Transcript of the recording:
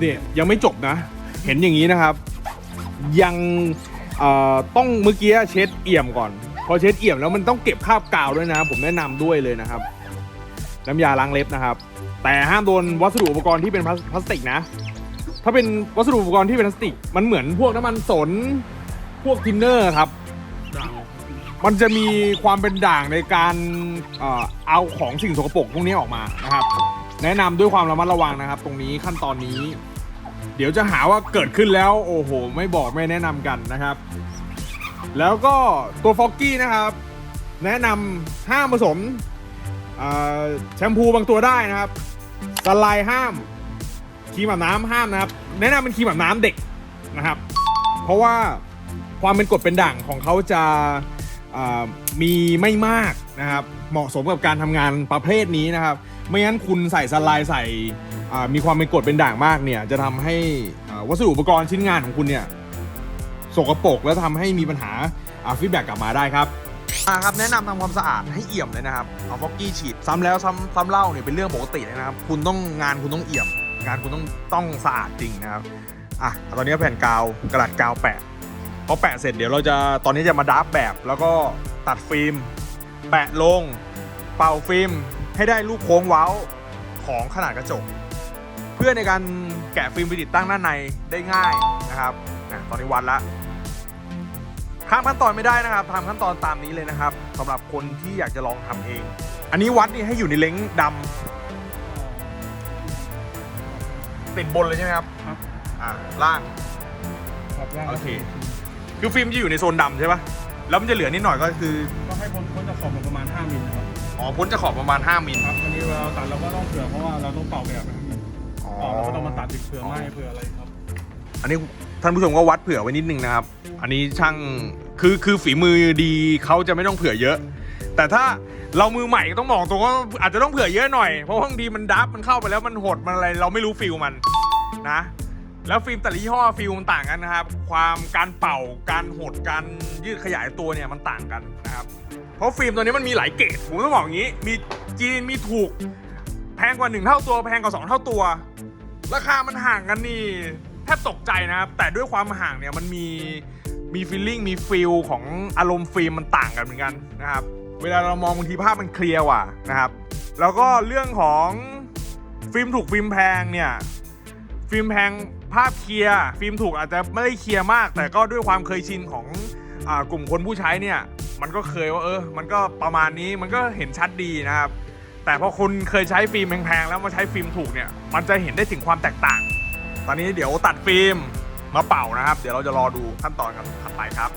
เนี่ยยังไม่จบนะ เห็นอย่างนี้นะครับ ยังต้องเมื่อกี้เช็ดเอี่ยมก่อน พอเช็ดเอี่ยมแล้วมันต้องเก็บคราบกาวด้วยนะ ผมแนะนำด้วยเลยนะครับ น้ำยาล้างเล็บนะครับ แต่ห้ามโดนวัสดุอุปกรณ์ที่เป็นพลาสติกนะ ถ้าเป็นวัสดุอุปกรณ์ที่เป็นพลาสติก มันเหมือนพวกน้ำมันสนพวกทินเนอร์ครับมันจะมีความเป็นด่างในการเอาของสิ่งสกปรกพวกนี้ออกมานะครับ แนะนำด้วยความระมัดระวังนะครับ ตรงนี้ขั้นตอนนี้ เดี๋ยวจะหาว่าเกิดขึ้นแล้วโอ้โห ไม่บอกไม่แนะนำกันนะครับ แล้วก็ตัวฟอกกี้นะครับ แนะนำห้ามผสมเอ่อแชมพูบางตัวได้นะครับสไลด์ห้ามครีมอาบน้ำห้ามนะครับ แนะนำเป็นครีมอาบน้ำเด็กนะครับ เพราะว่าความเป็นกรดเป็นด่างของเขาจะเอ่อมีไม่มากนะครับ เหมาะสมกับการทำงานประเภทนี้นะครับ ไม่งั้นคุณใส่สไลด์ใส่มีความเป็นกรดเป็นด่างมากเนี่ยจะทำให้วัสดุอุปกรณ์ชิ้นงานของคุณเนี่ยสกปรกแล้วทำให้มีปัญหาฟีดแบ็กกลับมาได้ครับครับแนะนำทำความสะอาดให้เอี่ยมเลยนะครับเอาฟอกกี้ฉีดซ้ำแล้วซ้ำซ้ำเล่าเนี่ยเป็นเรื่องปกติเลยนะครับ คุณต้องงานคุณต้องเอี่ยม งานคุณต้องต้องสะอาดจริงนะครับอะตอนนี้แผ่นกาวกระดาษกาวแปะพอแปะเสร็จเดี๋ยวเราจะตอนนี้จะมาดับแบบ แล้วก็ตัดฟิล์ม แปะลง เป่าฟิล์ม ให้ได้รูปโค้งเว้าของขนาดกระจก เพื่อในการแกะฟิล์มไปติดตั้งด้านในได้ง่ายนะครับนะตอนนี้วัดละข้ามขั้นตอนไม่ได้นะครับทำขั้นตอนตามนี้เลยนะครับสำหรับคนที่อยากจะลองทำเอง อันนี้วัดนี่ให้อยู่ในเล้งดำติดบนเลยใช่ไหมครับครับ อ่าล่าง ครับว่าโอเค คือฟิล์มจะอยู่ในโซนดำใช่ปะแล้วมันจะเหลือนิดหน่อยก็คือ ก็ให้พ้นพ้นจากขอบมาประมาณ 5มิลนะครับ อ๋อพ้นจะขอบประมาณ 5 มิล ครับอันนี้เวลาเราตัดเราก็ต้องเผื่อเพราะว่าเราต้องเป่าแบบนะครับอ๋อเป่าแล้วก็ต้องมาตัดอีกเผื่อไหมเผื่ออะไรครับ อันนี้ท่านผู้ชมก็วัดเผื่อไว้นิดนึงนะครับ อันนี้ช่างคือคือฝีมือดีเขาจะไม่ต้องเผื่อเยอะ แต่ถ้าเรามือใหม่ก็ต้องบอกตรงว่าอาจจะต้องเผื่อเยอะหน่อย เพราะบางทีมันดับมันเข้าไปแล้วมันหดมันอะไร เราไม่รู้ฟิลมันนะ แล้วฟิล์มแต่ละยี่ห้อฟิล์มันต่างกันนะครับ ความการเป่าการหดการยืดขยายตัวเนี่ยมันต่างกันนะครับ เพราะฟิล์มตัวนี้มันมีหลายเกรดผมต้องบอกอย่างนี้ มีจีนมีถูก แพงกว่าหนึ่งเท่าตัว แพงกว่าสองเท่าตัว ราคามันห่างกันนี่แทบตกใจนะครับ แต่ด้วยความห่างเนี่ยมันมีมีฟีลลิ่งมีฟิลของอารมณ์ฟิล์มมันต่างกันเหมือนกันนะครับ เวลาเรามองบางทีภาพมันเคลียร์ว่านะครับ แล้วก็เรื่องของฟิล์มถูกฟิล์มแพงเนี่ยฟิล์มแพง ภาพเคลียร์ฟิล์มถูกอาจจะไม่ได้เคลียร์มาก แต่ก็ด้วยความเคยชินของอกลุ่มคนผู้ใช้เนี่ย มันก็เคยว่าเออ มันก็ประมาณนี้มันก็เห็นชัดดีนะครับ แต่พอคุณเคยใช้ฟิล์มแพงๆแล้วมาใช้ฟิล์มถูกเนี่ย มันจะเห็นได้ถึงความแตกต่าง ตอนนี้เดี๋ยวตัดฟิล์มมาเป่านะครับ เดี๋ยวเราจะรอดูขั้นตอนกันถัดไปครับ